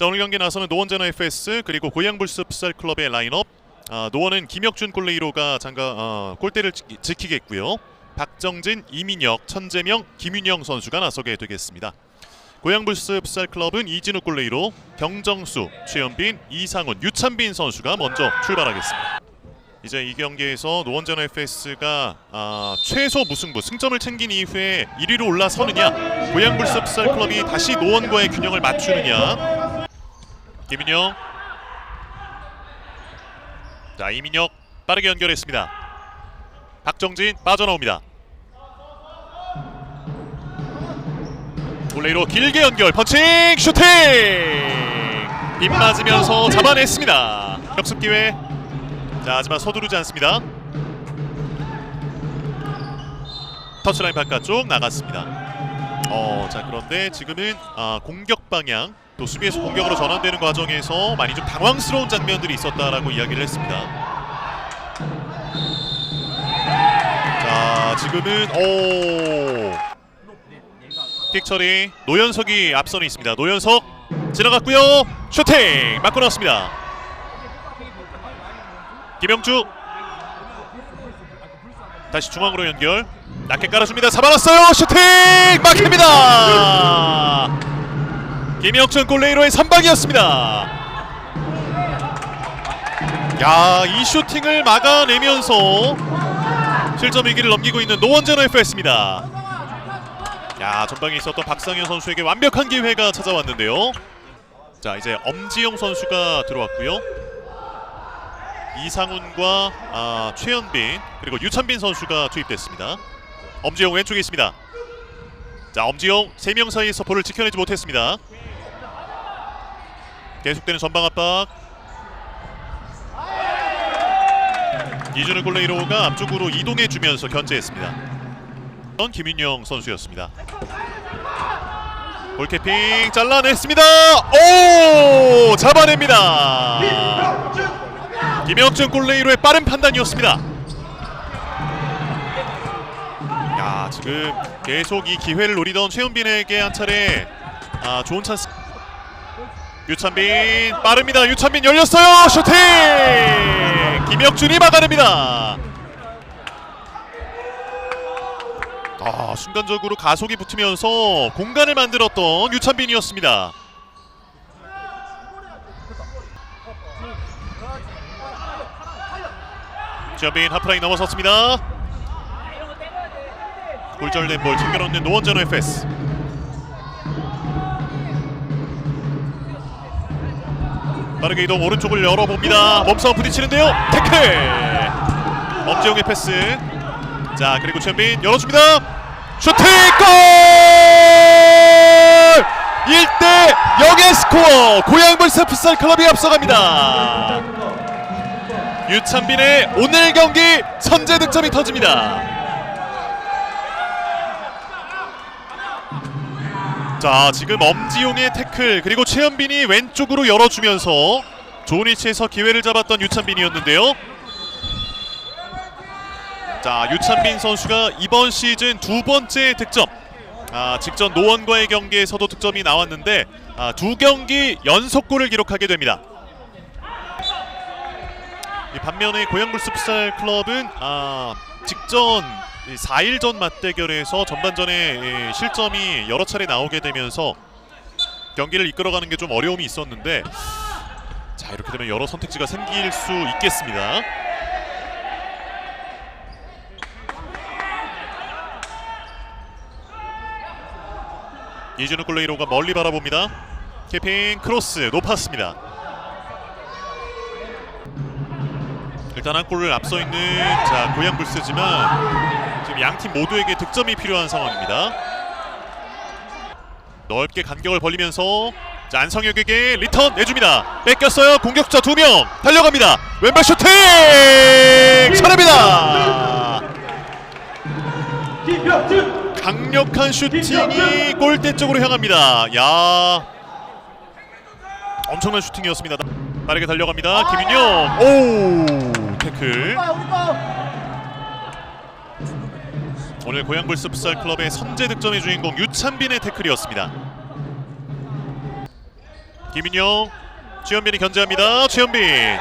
자 오늘 경기 나서는 노원제너 FS 그리고 고양불스 풋살 클럽의 라인업. 아, 노원은 김혁준 골레이로가 장가 어, 골대를 지, 지키겠고요. 박정진, 이민혁, 천재명, 김윤영 선수가 나서게 되겠습니다. 고양불스 풋살 클럽은 이진우 골레이로, 경정수, 최현빈, 이상훈, 유찬빈 선수가 먼저 출발하겠습니다. 이제 이 경기에서 노원전 FS가 아, 최소 무승부 승점을 챙긴 이후에 1위로 올라서느냐 고양불스 풋살 클럽이 다시 노원과의 균형을 맞추느냐 김민영 자 이민혁 빠르게 연결했습니다. 박정진 빠져나옵니다. 골레이로 길게 연결 펀칭 슈팅! 빗 맞으면서 잡아냈습니다. 역습 기회. 자 하지만 서두르지 않습니다. 터치라인 바깥쪽 나갔습니다. 어, 자 그런데 지금은 아, 공격 방향 또 수비에서 공격으로 전환되는 과정에서 많이 좀 당황스러운 장면들이 있었다라고 이야기를 했습니다. 자 지금은 오! 픽처리 노현석이 앞선에 있습니다. 노현석 지나갔고요. 슈팅! 맞고 나왔습니다. 김영주. 다시 중앙으로 연결. 낮게 깔아줍니다. 잡아놨어요. 슈팅! 막힙니다 김영준 골레이로의 선방이었습니다 야 이 슈팅을 막아내면서 실점 위기를 넘기고 있는 노원전 FS입니다 야 전방에 있었던 박상현 선수에게 완벽한 기회가 찾아왔는데요 자 이제 엄지영 선수가 들어왔고요 이상훈과 아, 최현빈 그리고 유찬빈 선수가 투입됐습니다. 엄지용 왼쪽에 있습니다. 자 엄지용 세명 사이에서 볼을 지켜내지 못했습니다. 계속되는 전방 압박. 이준우 골레이로가 앞쪽으로 이동해 주면서 견제했습니다. 던 김윤영 선수였습니다. 볼캐핑 잘라냈습니다. 오 잡아냅니다. 김영준 골레이로의 빠른 판단이었습니다. 야 지금 계속 이 기회를 노리던 최현빈에게 한 차례 아, 좋은 찬스. 유찬빈 빠릅니다. 유찬빈 열렸어요. 슈팅. 김혁준이 막아냅니다. 아 순간적으로 가속이 붙으면서 공간을 만들었던 유찬빈이었습니다. 지현빈 하프라인 넘어섰습니다. 골절된 볼 챙겨놓는 노원전 FS. 빠르게 이동 오른쪽을 열어봅니다. 몸싸움 부딪히는데요. 태클. 엄지영의 패스. 자 그리고 지현빈 열어줍니다. 슈팅 골! 1대 0의 스코어. 고양불스 풋살 클럽이 앞서갑니다. 유찬빈의 오늘 경기 선제 득점이 터집니다. 자 지금 엄지용의 태클 그리고 최현빈이 왼쪽으로 열어주면서 좋은 위치에서 기회를 잡았던 유찬빈이었는데요. 자 유찬빈 선수가 이번 시즌 두 번째 득점. 아, 직전 노원과의 경기에서도 득점이 나왔는데 아, 두 경기 연속골을 기록하게 됩니다. 이 반면에 고양불스 풋살 클럽은 아, 직전 4일 전 맞대결에서 전반전에 예, 실점이 여러 차례 나오게 되면서 경기를 이끌어가는 게 좀 어려움이 있었는데 자 이렇게 되면 여러 선택지가 생길 수 있겠습니다. 이준우 골레이로가 멀리 바라봅니다. 캐핑 크로스 높았습니다. 일단 한 골을 앞서 있는 자 고양 불스지만 양 팀 모두에게 득점이 필요한 상황입니다. 넓게 간격을 벌리면서 자 안성혁에게 리턴 내줍니다. 뺏겼어요. 공격자 두 명 달려갑니다. 왼발 슈팅 차례입니다. 강력한 슈팅이 골대 쪽으로 향합니다. 야 엄청난 슈팅이었습니다. 빠르게 달려갑니다. 김윤영 오 태클. 오늘 고양불스 풋살 클럽의 선제 득점의 주인공 유찬빈의 태클이었습니다. 김인영 최현빈이 견제합니다. 최현빈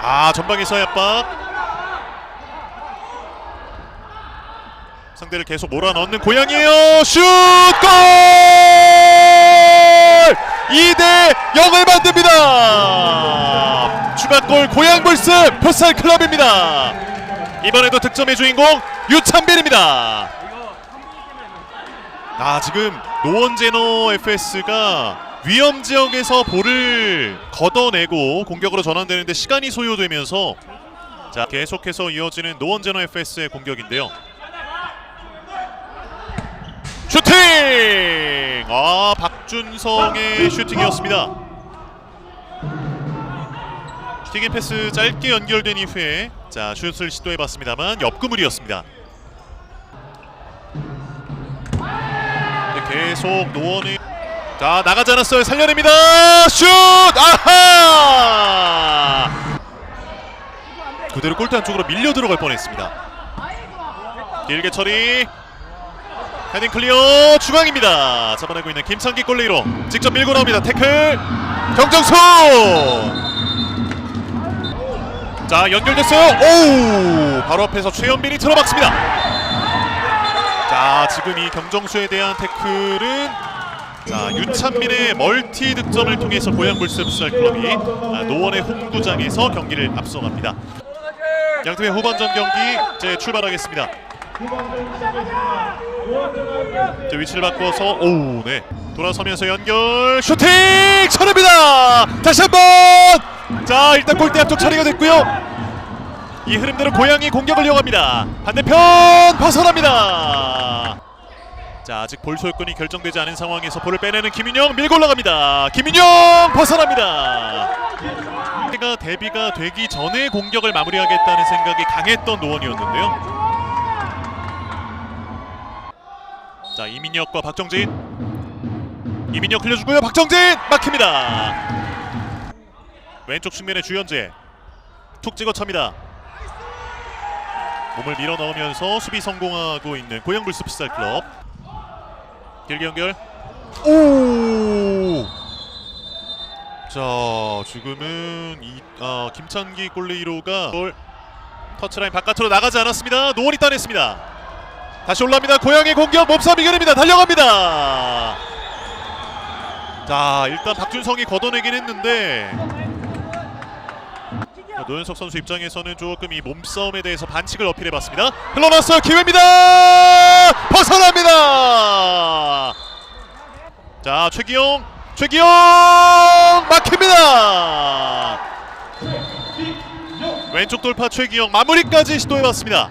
아 전방에서의 압박 상대를 계속 몰아넣는 고양이에요. 슛! 골! 2대 0을 만듭니다. 추가골 고양불스 풋살 클럽입니다. 이번에도 득점의 주인공 유찬빈입니다. 아 지금 노원제너 FS가 위험 지역에서 볼을 걷어내고 공격으로 전환되는데 시간이 소요되면서 자 계속해서 이어지는 노원제너 FS의 공격인데요. 슈팅! 아 박준성의 슈팅이었습니다. 슈팅의 패스 짧게 연결된 이후에 자 슛을 시도해봤습니다만 옆구물이었습니다. 네, 계속 노원이 자 나가지 않았어요. 살려냅니다. 슛! 아하! 그대로 골대 안쪽으로 밀려 들어갈 뻔했습니다. 길게 처리. 헤딩 클리어. 중앙입니다. 잡아내고 있는 김창기 골레이로 직접 밀고 나옵니다. 태클. 경정수 자 연결됐어요 오 바로 앞에서 최현빈이 틀어박습니다 자 지금 이 경정수에 대한 태클은 자 유찬민의 멀티 득점을 통해서 고양불스 풋살 클럽이 아, 노원의 홈구장에서 경기를 앞서갑니다. 양팀의 후반전 경기 이제 출발하겠습니다. 자, 위치를 바꿔서 오네 돌아서면서 연결 슈팅 쳐냅니다. 다시 한번 자 일단 골대 앞쪽 처리가 됐고요. 이 흐름대로 고양이 공격을 이어갑니다. 반대편 벗어납니다. 자 아직 볼 소유권이 결정되지 않은 상황에서 볼을 빼내는 김인영 밀고 올라갑니다. 김인영 벗어납니다. 가 데뷔가 되기 전에 공격을 마무리하겠다는 생각이 강했던 노원이었는데요. 자 이민혁과 박정진 이민혁 흘려주고요 박정진 막힙니다. 왼쪽 측면의 주현재 툭 찍어 찹니다. 몸을 밀어 넣으면서 수비 성공하고 있는 고양불스 풋살 클럽. 길게 연결. 오! 자 지금은 이 아, 김찬기 골레이로가 골 터치라인 바깥으로 나가지 않았습니다. 노원이 따냈습니다. 다시 올라옵니다. 고양이 공격 몸싸움 이겨냅니다. 달려갑니다. 자 일단 박준성이 걷어내긴 했는데 자, 노현석 선수 입장에서는 조금 이 몸싸움에 대해서 반칙을 어필해봤습니다. 흘러났어요 기회입니다. 벗어납니다. 자 최기용, 최기용 막힙니다. 왼쪽 돌파 최기용 마무리까지 시도해봤습니다.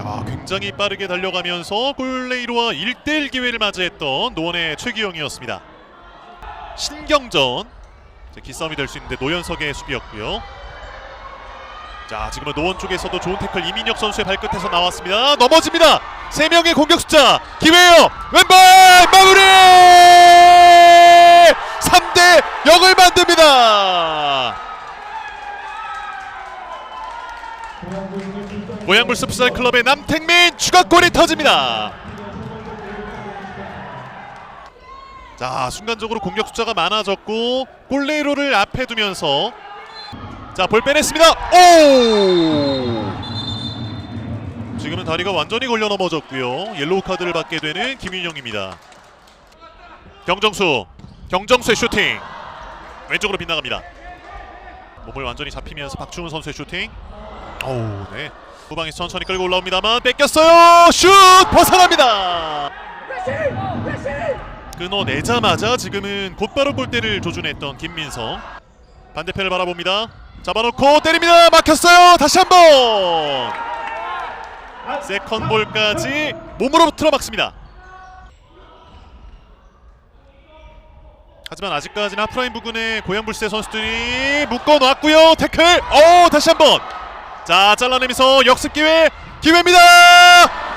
야, 굉장히 빠르게 달려가면서 골레이로와 1대1 기회를 맞이했던 노원의 최기용이었습니다. 신경전 자, 기싸움이 될 수 있는데 노현석의 수비였고요. 자 지금은 노원 쪽에서도 좋은 태클 이민혁 선수의 발끝에서 나왔습니다. 넘어집니다. 세 명의 공격 숫자 기회요. 왼발 마무리. 3대 0을 만듭니다. 고양불스 풋살 클럽의 남택민 추가골이 터집니다. 자 순간적으로 공격 숫자가 많아졌고 골레이로를 앞에 두면서 자 볼 빼냈습니다. 오! 지금은 다리가 완전히 걸려 넘어졌고요. 옐로우 카드를 받게 되는 김윤영입니다. 경정수 경정수의 슈팅. 왼쪽으로 빗나갑니다. 몸을 완전히 잡히면서 박주훈 선수의 슈팅. 오네. 후방에서 천천히 끌고 올라옵니다만 뺏겼어요. 슛! 벗어납니다 끊어내자마자 지금은 곧바로 골대를 조준했던 김민성. 반대편을 바라봅니다. 잡아놓고 때립니다. 막혔어요. 다시 한번. 세컨볼까지 몸으로 틀어막습니다. 하지만 아직까지는 하프라인 부근에 고양불세 선수들이 묶어놨고요. 태클. 오 다시 한번. 자 잘라내면서 역습 기회. 기회입니다.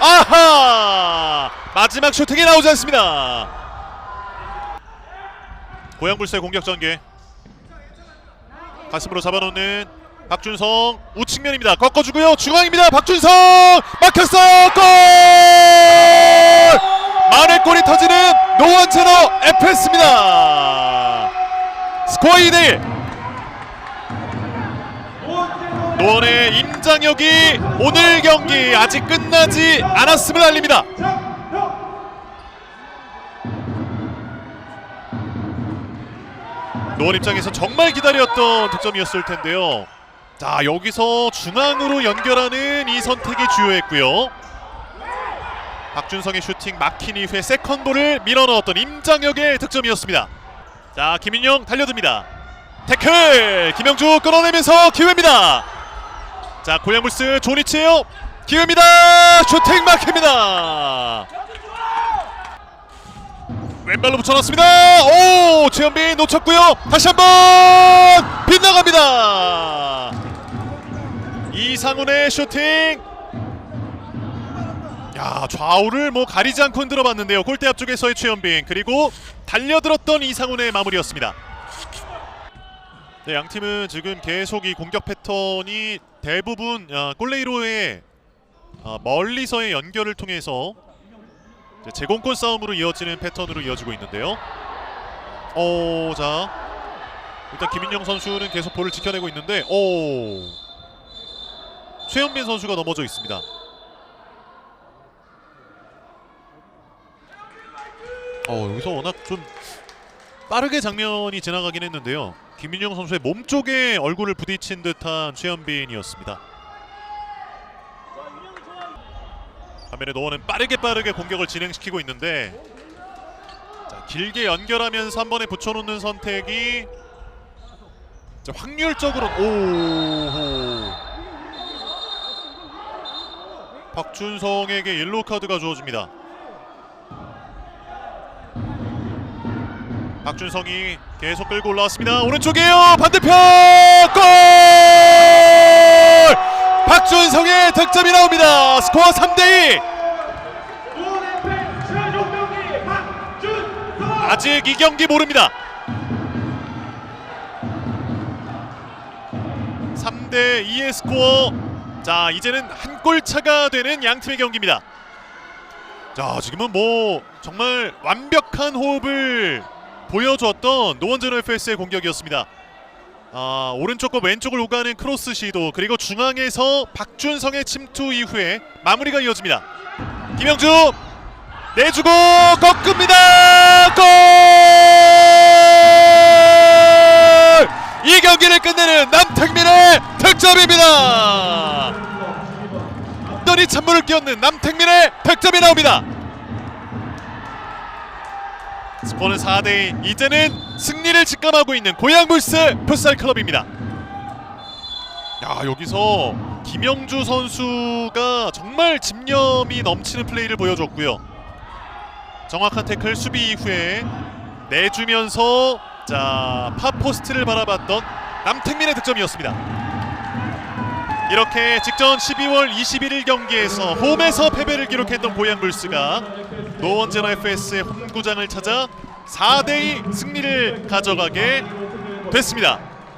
아하! 마지막 슈팅이 나오지 않습니다 고양불새 공격 전개. 가슴으로 잡아놓는 박준성 우측면입니다. 꺾어주고요. 중앙입니다. 박준성! 막혔어요! 골! 만회 골이 터지는 노원체너 FS입니다. 스코어 2대1 노원의 임장혁이 오늘 경기 아직 끝나지 않았음을 알립니다. 노원 입장에서 정말 기다렸던 득점이었을 텐데요. 자 여기서 중앙으로 연결하는 이 선택이 주요했고요. 박준성의 슈팅 막힌 이후에 세컨볼을 밀어넣었던 임장혁의 득점이었습니다. 자 김인영 달려듭니다. 태클 김영주 끌어내면서 기회입니다. 자 고양물스 조니치에요. 기회입니다. 슈팅 막힙니다. 왼발로 붙여놨습니다. 오 최현빈 놓쳤고요. 다시 한번 빗나갑니다. 이상훈의 슈팅. 야 좌우를 뭐 가리지 않고 흔들어봤는데요. 골대 앞쪽에서의 최현빈 그리고 달려들었던 이상훈의 마무리였습니다. 네, 양 팀은 지금 계속 이 공격 패턴이 대부분 아, 골레이로의 아, 멀리서의 연결을 통해서 이 제 제공권 싸움으로 이어지는 패턴으로 이어지고 있는데요. 오, 자 일단 김인영 선수는 계속 볼을 지켜내고 있는데, 오 최현빈 선수가 넘어져 있습니다. 어 여기서 워낙 좀 빠르게 장면이 지나가긴 했는데요. 김민영 선수의 몸 쪽에 얼굴을 부딪힌 듯한 최현빈이었습니다. 반면에 노원은 빠르게 빠르게 공격을 진행시키고 있는데 자, 길게 연결하면서 한 번에 붙여놓는 선택이 자, 확률적으로 오호 박준성에게 옐로우 카드가 주어집니다. 박준성이 계속 끌고 올라왔습니다. 오른쪽이에요. 반대편 골! 박준성의 득점이 나옵니다. 스코어 3대 2. 아직 이 경기 모릅니다. 3대 2의 스코어. 자, 이제는 한 골 차가 되는 양 팀의 경기입니다. 자, 지금은 뭐 정말 완벽한 호흡을 보여줬던 노원전 FS의 공격이었습니다. 아, 오른쪽과 왼쪽을 오가는 크로스 시도 그리고 중앙에서 박준성의 침투 이후에 마무리가 이어집니다. 김영주 내주고 꺾습니다. 골! 이 경기를 끝내는 남택민의 득점입니다. 완전히 찬물을 끼얹는 남택민의 득점이 나옵니다. 스코어는 4대2 이제는 승리를 직감하고 있는 고양불스 풋살 클럽입니다 야 여기서 김영주 선수가 정말 집념이 넘치는 플레이를 보여줬고요 정확한 태클 수비 이후에 내주면서 자 파포스트를 바라봤던 남택민의 득점이었습니다 이렇게 직전 12월 21일 경기에서 홈에서 패배를 기록했던 고양불스가 노원제너 FS의 홈구장을 찾아 4대2 승리를 가져가게 됐습니다.